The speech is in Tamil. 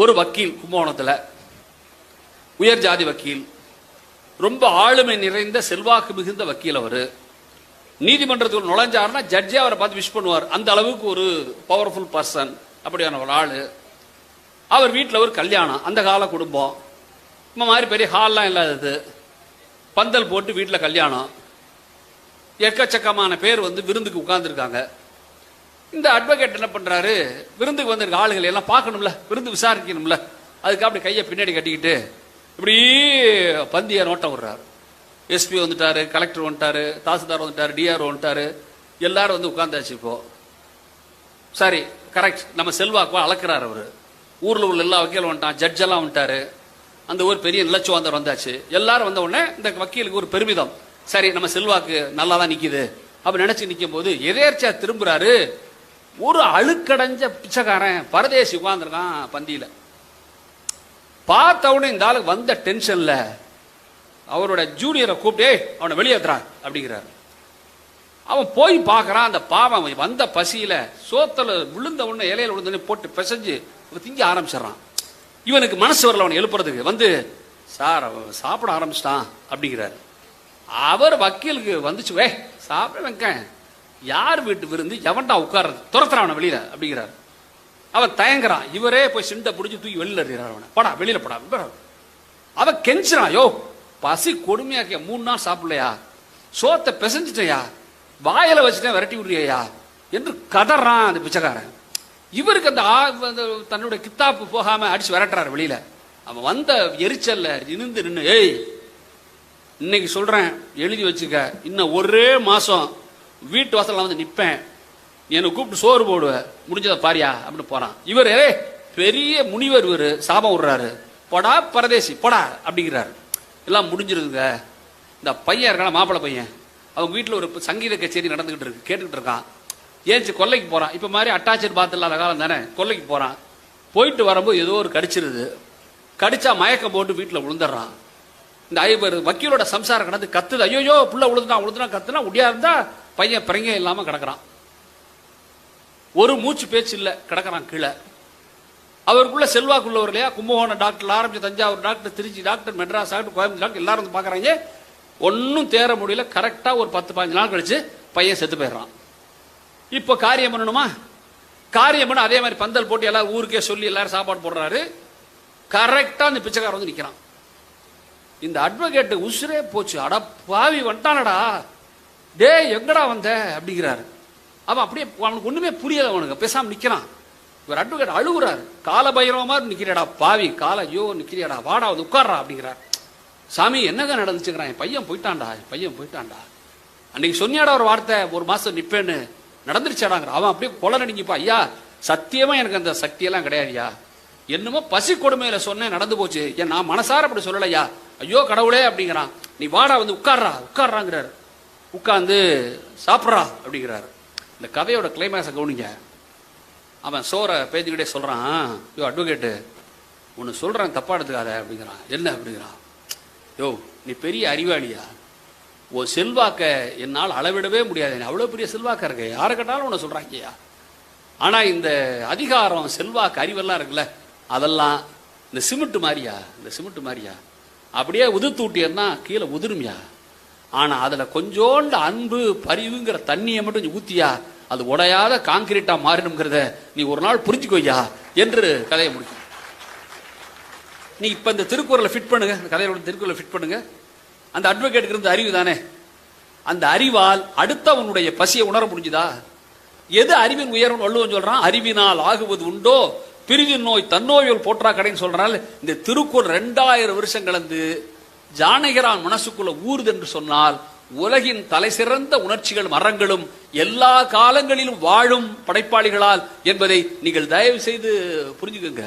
ஒரு வக்கீல் கும்பகோணத்தில் உயர் ஜாதி வக்கீல் ரொம்ப ஆளுமை நிறைந்த செல்வாக்கு மிகுந்த வக்கீல் அவர். நீதிமன்றத்துக்கு நுழைஞ்சாருன்னா ஜட்ஜே அவரை பார்த்து விஷ் பண்ணுவார். அந்த அளவுக்கு ஒரு பவர்ஃபுல் பர்சன் அப்படியான ஒரு ஆள். அவர் வீட்டில் ஒரு கல்யாணம் அந்த கால குடும்பம். இந்த மாதிரி பெரிய ஹால்லாம் இல்லாதது. பந்தல் போட்டு வீட்டில் கல்யாணம். எக்கச்சக்கமான பேர் வந்து விருந்துக்கு உட்கார்ந்துருக்காங்க. இந்த அட்வொகேட் என்ன பண்றாரு? விருந்துக்கு வந்திருக்க ஆளுகளை எல்லாம் பார்க்கணும்ல விருந்து விசாரிக்கணும்ல. அதுக்கு அப்படி கையை பின்னாடி கட்டிக்கிட்டு இப்படி பந்தியை நோட்டம் விடுறாரு. எஸ்பி வந்துட்டாரு கலெக்டர் வந்துட்டாரு தாசில்தார் வந்துட்டாரு டிஆர் வந்துட்டாரு. எல்லாரும் வந்து உட்காந்தாச்சு இப்போ. சரி கரெக்ட் நம்ம செல்வாக்குவா அளக்குறாரு அவர். ஊரில் உள்ள எல்லா வக்கீலும் வந்துட்டான் ஜட்ஜ் எல்லாம் வந்துட்டாரு. அந்த ஊர் பெரிய நிலச்சுவாந்தர் வந்தாச்சு. எல்லாரும் வந்த உடனே இந்த வக்கீலுக்கு ஒரு பெருமிதம். சரி நம்ம செல்வாக்கு நல்லா தான் நிற்கிது அப்படி நினைச்சு நிற்கும் போது எதேர்ச்சியா திரும்புறாரு? ஒரு அழுக்கடைஞ்ச பிச்சைக்காரன் பரதேசி உட்காந்துருக்கான் பந்தியில். பார்த்த உடனே இந்த ஆளுக்கு வந்த டென்ஷனில் அவரோட ஜூனியரை கூப்பிட்டு அவனை வெளியேற்றுறான் அப்படிங்கிறாரு. அவன் போய் பார்க்கறான் அந்த பாவம் அவன் வந்த பசியில் சோத்தில் விழுந்த உடனே இலையில விழுந்த போட்டு பிசைஞ்சு இவன் திங்க ஆரம்பிச்சிடறான். இவனுக்கு மனசு வரல அவனை எழுப்புறதுக்கு. வந்து சார் அவன் சாப்பிட ஆரம்பிச்சிட்டான் அப்படிங்கிறாரு. அவர் வக்கீலுக்கு வந்துச்சு வே சாப்பிட வைக்கேன் யார் வீட்டு விருந்து? எவன்டா உட்கார்றது? துரத்துறான் அவனை வெளியில அப்படிங்கிறாரு. அவன் தயங்குறான் இவரே போய் சிண்டை பிடிச்சி தூக்கி வெளியில எறிகிறார் அவனை. படா வெளியில படா வெளில அவன் கெஞ்சுறான் யோ பசி கொடுமையாக்கிய மூணு நாள் சாப்பிடலையா? சோத்தை பிசைஞ்சிட்டயா? வாயில வச்சுட்டேன் விரட்டி விடுறியா என்று கதறான் அந்த பிச்சைக்காரன். இவருக்கு அந்த ஆ- அந்த தன்னுடைய கித்தாப்பு போகாம அடிச்சு விரட்டுறாரு வெளியில. அவன் வந்த எரிச்சல்ல நின்று நின்று ஏய் இன்னைக்கு சொல்றேன் எழுதி வச்சுக்க. இன்னும் ஒரே மாசம் வீட்டு வாசலில் வந்து நிற்பேன் என்னை கூப்பிட்டு சோறு போடுவேன் முடிஞ்சதை பாரியா அப்படின்னு போறான். இவர் பெரிய முனிவர் இவர் சாபம் விடுறாரு. போடா பரதேசி போடா அப்படிங்கிறாரு. எல்லாம் முடிஞ்சிருதுங்க. இந்த பையன் இருக்கான மாப்பிள்ளை பையன். அவங்க வீட்டில் ஒரு சங்கீத கச்சேரி நடந்துகிட்டு இருக்கு கேட்டுக்கிட்டு இருக்கான். ஏஞ்சி கொல்லைக்கு போகிறான் இப்போ மாதிரி அட்டாச்சர் பாத் இல்லாத காலம் தானே கொல்லைக்கு போகிறான் போயிட்டு வரும்போது ஏதோ ஒரு கடிச்சிருது. கடிச்சா மயக்கம் போட்டு வீட்டில் விழுந்துடுறான் இந்த ஐவர் வக்கீலோட சம்சாரம் கடந்து கத்துது. ஐயோ புள்ள உழுதுனா உழுதுனா கத்துனா உடியா இருந்தா பையன் பிறங்க இல்லாமல் கிடக்கிறான். ஒரு மூச்சு பேச்சு இல்லை கிடக்கிறான் கீழே. அவருக்குள்ள செல்வாக்குள்ளவர் இல்லையா? கும்பகோணம் டாக்டர் ஆரம்பிச்சு Thanjavur doctor Trichy doctor Madras doctor Coimbatore doctor எல்லாரும் வந்து பார்க்குறாங்க ஒன்றும் தேர முடியல. கரெக்டாக ஒரு பத்து பதினஞ்சு நாள் கழிச்சு பையன் செத்து போயிடுறான். இப்போ காரியம் பண்ணணுமா? காரியம் பண்ண அதே மாதிரி பந்தல் போட்டு எல்லாரும் ஊருக்கே சொல்லி எல்லாரும் சாப்பாடு போடுறாரு. கரெக்டாக அந்த பிச்சைக்காரன் வந்து நிற்கிறான் இந்த அட்வொகேட்டு உசுரே போச்சு. அடப்பாவி பாவி வந்துட்டானடா. டேய் எங்கடா வந்த? அப்படிங்கிறாரு. அவன் அப்படியே அவனுக்கு ஒண்ணுமே புரியல அவனுக்கு. பேசாம நிக்கிறான். இவர் அட்வொகேட் அழுகுறாரு. கால பைரவமா நிற்கிறாடா பாவி. கால ஐயோ நிற்கிறியாடா வாடா வந்து உட்கார்றா அப்படிங்கிறார். சாமி என்னங்க நடந்துச்சுங்கிறான். என் பையன் போயிட்டான்டா. என் பையன் போயிட்டான்டா. அன்னைக்கு சொன்னியாடா ஒரு வார்த்தை ஒரு மாசம் நிப்பேன்னு. நடந்துருச்சாடாங்கிற. அவன் அப்படியே கொலை நடிங்கப்பா ஐயா சத்தியமா எனக்கு அந்த சக்தியெல்லாம் கிடையாதுயா என்னமோ பசி கொடுமையில சொன்னேன் நடந்து போச்சு. ஏன் நான் மனசார அப்படி சொல்லலையா ஐயோ கடவுளே அப்படிங்கிறான். நீ வாடா வந்து உட்கார்றா. உட்கார்றாங்கிறாரு. உட்காந்து சாப்பிட்றா அப்படிங்கிறாரு. இந்த கதையோட கிளைமேக்ஸை கவனிங்க. அவன் சோரை பேஞ்சுக்கிட்டே சொல்கிறான் யோ அட்வொகேட்டு ஒன்று சொல்கிறேன் தப்பா எடுத்துக்காத அப்படிங்கிறான். என்ன? அப்படிங்கிறான். யோ நீ பெரிய அறிவாளியா? உன் செல்வாக்க என்னால் அளவிடவே முடியாது. நீ பெரிய செல்வாக்க இருக்கு? யாரை கேட்டாலும் உன்னை சொல்றாங்கய்யா. ஆனால் இந்த அதிகாரம் செல்வாக்கு அறிவெல்லாம் இருக்குல்ல அதெல்லாம் இந்த சிமெண்ட் மாதிரியா இந்த சிமெண்ட் மாதிரியா அப்படியே உதிர்த்து விட்டியன்னா கீழே உதிருமியா? ஆனால் அதில் கொஞ்சோண்டு அன்பு பரிவுங்கிற தண்ணியை மட்டும் ஊத்தியா அது உடையாத காங்கிரீட்டா மாறினுங்கிறத நீ ஒரு நாள் புரிஞ்சுக்கோய்யா என்று கதையை முடிக்கும். நீ இப்போ இந்த திருக்குறளை ஃபிட் பண்ணுங்க. இந்த கதையோட திருக்குறளை ஃபிட் பண்ணுங்க. அந்த அட்வொகேட்டுக்கு இருந்த அறிவு தானே? அந்த அறிவால் அடுத்தவனுடைய பசியை உணர முடிஞ்சுதா? எது அறிவின் உயர்வு வள்ளுவன் சொல்றான்? அறிவினால் ஆகுவது உண்டோ? பிரிவின் நோய் தன்னோயுள் போற்றா கடைன்னு சொல்றாள் இந்த திருக்குறள் ரெண்டாயிரம் வருஷம் கலந்து ஜானகிரான் மனசுக்குள்ள ஊறுது என்று சொன்னால் உலகின் தலை சிறந்த மரங்களும் எல்லா காலங்களிலும் வாழும் படைப்பாளிகளால் என்பதை நீங்கள் தயவு செய்து புரிஞ்சுக்கோங்க.